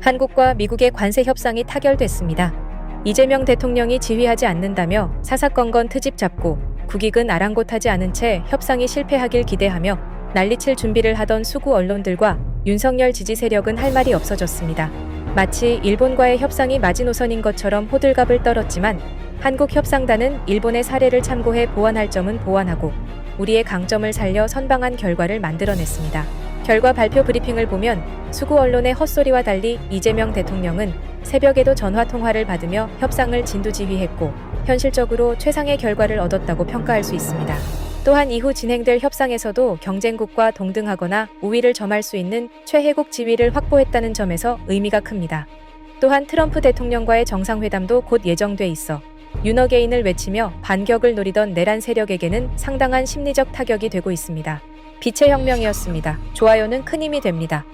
한국과 미국의 관세 협상이 타결됐습니다. 이재명 대통령이 지휘하지 않는다며 사사건건 트집 잡고 국익은 아랑곳하지 않은 채 협상이 실패하길 기대하며 난리칠 준비를 하던 수구 언론들과 윤석열 지지 세력은 할 말이 없어졌습니다. 마치 일본과의 협상이 마지노선인 것처럼 호들갑을 떨었지만 한국 협상단은 일본의 사례를 참고해 보완할 점은 보완하고 우리의 강점을 살려 선방한 결과를 만들어냈습니다. 결과 발표 브리핑을 보면 수구 언론의 헛소리와 달리 이재명 대통령은 새벽에도 전화 통화를 받으며 협상을 진두지휘했고 현실적으로 최상의 결과를 얻었다고 평가할 수 있습니다. 또한 이후 진행될 협상에서도 경쟁국과 동등하거나 우위를 점할 수 있는 최혜국 지위를 확보했다는 점에서 의미가 큽니다. 또한 트럼프 대통령과의 정상회담도 곧 예정돼 있어 윤어게인을 외치며 반격을 노리던 내란 세력에게는 상당한 심리적 타격이 되고 있습니다. 빛의 혁명이었습니다. 좋아요는 큰 힘이 됩니다.